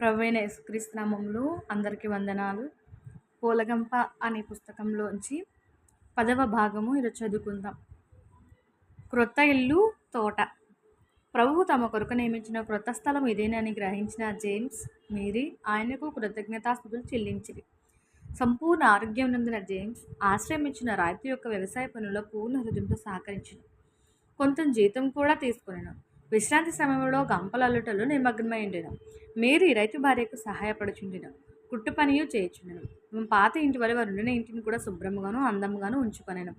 ప్రవీణ యేసుక్రీస్తు అందరికీ వందనాలు. పూలగంప అనే పుస్తకంలోంచి పదవ భాగము ఈరోజు చదువుకుందాం. క్రొత్త ఇల్లు తోట. ప్రభువు తమ కొరకు నియమించిన క్రొత్త స్థలం ఇదేనని గ్రహించిన జేమ్స్ మేరీ ఆయనకు కృతజ్ఞతాస్థుతులు చెల్లించింది సంపూర్ణ ఆరోగ్యం నందిన జేమ్స్ ఆశ్రయించిన రైతు యొక్క వ్యవసాయ పనుల్లో పూర్ణ హృదయంతో సహకరించను. కొంత జీతం కూడా తీసుకున్నాను విశ్రాంతి సమయంలో గంపల అల్లుటలు నిమగ్నమై ఉండేను. మేరీ రైతు భార్యకు సహాయపడుచుండెను. కుట్టు పనియు చేయుచుండెను. మేము పాత ఇంటి వల్ల వారు ఉండిన ఇంటిని కూడా శుభ్రముగాను అందంగాను ఉంచుకొనెను.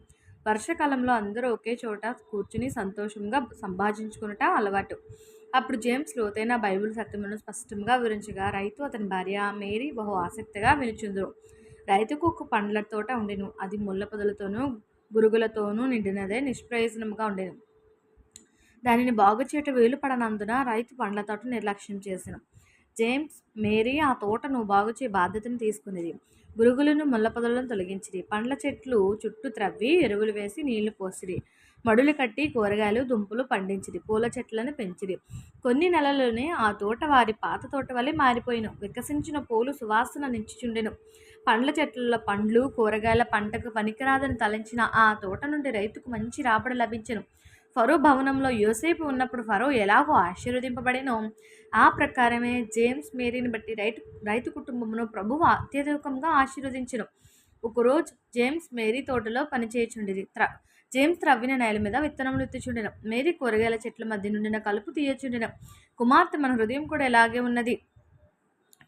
వర్షాకాలంలో అందరూ ఒకే చోట కూర్చుని సంతోషంగా సంభాషించుకునుట అలవాటు. అప్పుడు జేమ్స్ లోతైన బైబిల్ సత్యములను స్పష్టంగా వివరించగా రైతు అతని భార్య మేరీ బహు ఆసక్తిగా వినుచుందురు. రైతుకు ఒక పండ్ల తోట ఉండెను. అది ముళ్ళ పొదలతోనూ గురుగులతోనూ నిండినదే నిష్ప్రయోజనముగా ఉండేను. దానిని బాగు చేయట వీలు పడనందున రైతు పండ్ల తోట నిర్లక్ష్యం చేసిన. జేమ్స్ మేరీ ఆ తోటను బాగు చేయ బాధ్యతను తీసుకునేది గురుగులను ముళ్ళ తొలగించిరి. పండ్ల చెట్లు చుట్టూ త్రవ్వి ఎరువులు వేసి నీళ్ళు పోసిరి. మడులు కట్టి కూరగాయలు దుంపలు పండించిరి. పూల చెట్లను పెంచిరి. కొన్ని నెలల్లోనే ఆ తోట వారి పాత తోట వలె మారిపోయిను. వికసించిన పూలు సువాసన నించుచుండెను. పండ్ల చెట్లలో పండ్లు కూరగాయల పంటకు పనికిరాదని తలంచిన ఆ తోట నుండి రైతుకు మంచి రాబడి లభించెను. ఫరో భవనంలో యోసేపు ఉన్నప్పుడు ఫరో ఎలాగో ఆశీర్వదింపబడినో ఆ ప్రకారమే జేమ్స్ మేరీని బట్టి రైతు రైతు కుటుంబమును ప్రభువు అత్యధికంగా ఆశీర్వదించను. ఒకరోజు జేమ్స్ మేరీ తోటలో పనిచేయుచుండేది. త్ర జేమ్స్ త్రవ్విన నేల మీద విత్తనములు ఎత్తుచుండెను మేరీ కూరగాయల చెట్ల మధ్య నుండిన కలుపు తీయచుండెను. కుమార్తె మన హృదయం కూడా ఇలాగే ఉన్నది.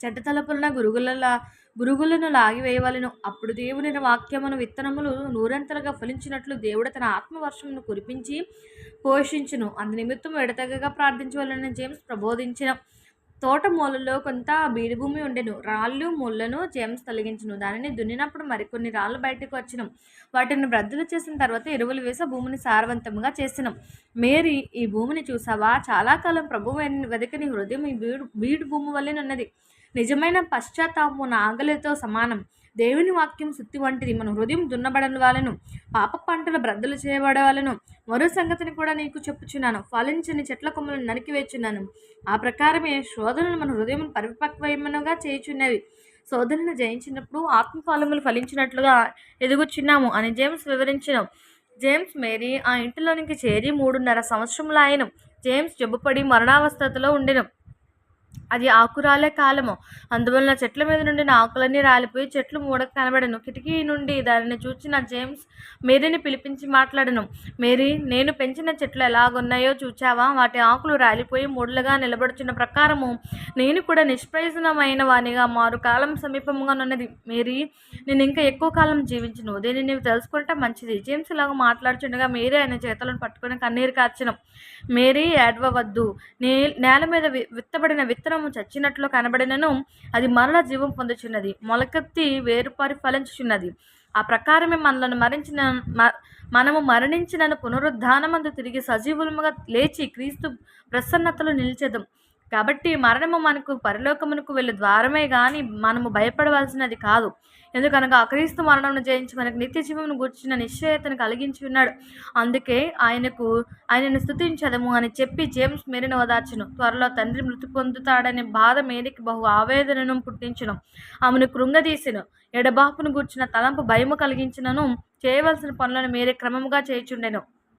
చెడ్డ తలపులన గురుగులలా గురుగులను లాగివేయవలను. అప్పుడు దేవుని వాక్యమును విత్తనములు నూరంతలుగా ఫలించినట్లు దేవుడు తన ఆత్మవర్షమును కురిపించి పోషించును. అందు నిమిత్తం ఎడతెగగా ప్రార్థించవలని జేమ్స్ ప్రబోధించిన. తోట మూలలో కొంత బీడుభూమి ఉండెను. రాళ్ళు ముళ్ళను జేమ్స్ తొలగించును. దానిని దున్నినప్పుడు మరికొన్ని రాళ్ళు బయటకు వచ్చిన వాటిని బ్రద్దలు చేసిన తర్వాత ఎరువులు వేసి భూమిని సారవంతంగా చేసినాం. మేరీ ఈ భూమిని చూసావా? చాలా కాలం ప్రభువు వెదకని హృదయం ఈ బీడు బీడు భూమి వల్లే నిజమైన పశ్చాత్తాపము నాగలితో సమానం. దేవుని వాక్యం శుద్ధి వంటిది. మన హృదయం దున్నబడని వాళ్ళను పాప పంటలు బ్రద్దలు చేయబడవాలను మరో సంగతిని కూడా నీకు చెప్పుచున్నాను. ఫలించని చెట్ల కొమ్మలను నరికివేచున్నాను ఆ ప్రకారమే శోధనలు మన హృదయం పరిపక్వమనగా చేయుచున్నవి. శోధనను జయించినప్పుడు ఆత్మఫలములు ఫలించినట్లుగా ఎదుగుచున్నాము అని జేమ్స్ వివరించిన. జేమ్స్ మేరీ ఆ ఇంటిలోనికి చేరి మూడున్నర సంవత్సరంలో ఆయన. జేమ్స్ జబ్బుపడి మరణావస్థతలో ఉండెను. అది ఆకురాలే కాలము. అందువలన చెట్ల మీద నుండి నా ఆకులన్నీ రాలిపోయి చెట్లు మూడక కనబడను. కిటికీ నుండి దానిని చూచిన జేమ్స్ మేరీని పిలిపించి మాట్లాడను. మేరీ నేను పెంచిన చెట్లు ఎలాగున్నాయో చూచావా? వాటి ఆకులు రాలిపోయి మూడలుగా నిలబడుచున్న ప్రకారము నేను కూడా నిష్ప్రయోజనమైన వానిగా మారు కాలం సమీపంగా ఉన్నది మేరీ నేను ఇంకా ఎక్కువ కాలం జీవించను. దీన్ని నీవు తెలుసుకుంటే మంచిది. జేమ్స్ ఇలాగ మాట్లాడుచుండగా మేరీ ఆయన చేతులను పట్టుకుని కన్నీరు కార్చను. మేరీ ఏడవవద్దు. నే నేల మీద విత్తబడిన విత్తనం వృక్షము చచ్చినట్లు కనబడినను అది మరల జీవం పొందుచున్నది. మొలకెత్తి వేరుపారి ఫలించుచున్నది. ఆ ప్రకారమే మనలను మరించిన మనము మరణించినను పునరుద్ధానమందు తిరిగి సజీవులముగా లేచి క్రీస్తు ప్రసన్నతలు నిలిచెదం. కాబట్టి మరణము మనకు పరలోకమునకు వెళ్ళే ద్వారమే కానీ మనము భయపడవలసినది కాదు. ఎందుకనగా అక్రీస్తు మరణమును జయించి మనకు నిత్య జీవమును గుర్చిన నిశ్చయతను కలిగించి ఉన్నాడు. అందుకే ఆయనకు ఆయనను స్థుతించదము అని చెప్పి జేమ్స్ మేరీని ఓదార్చును. త్వరలో తండ్రి మృతి పొందుతాడనే బాధ మేరీకి బహు ఆవేదనను పుట్టించును. ఆమెను కృంగదీసిన. ఎడబాపును గుర్చిన తలంపు భయము కలిగించినను చేయవలసిన పనులను మేరే క్రమముగా చేయుచుండెను.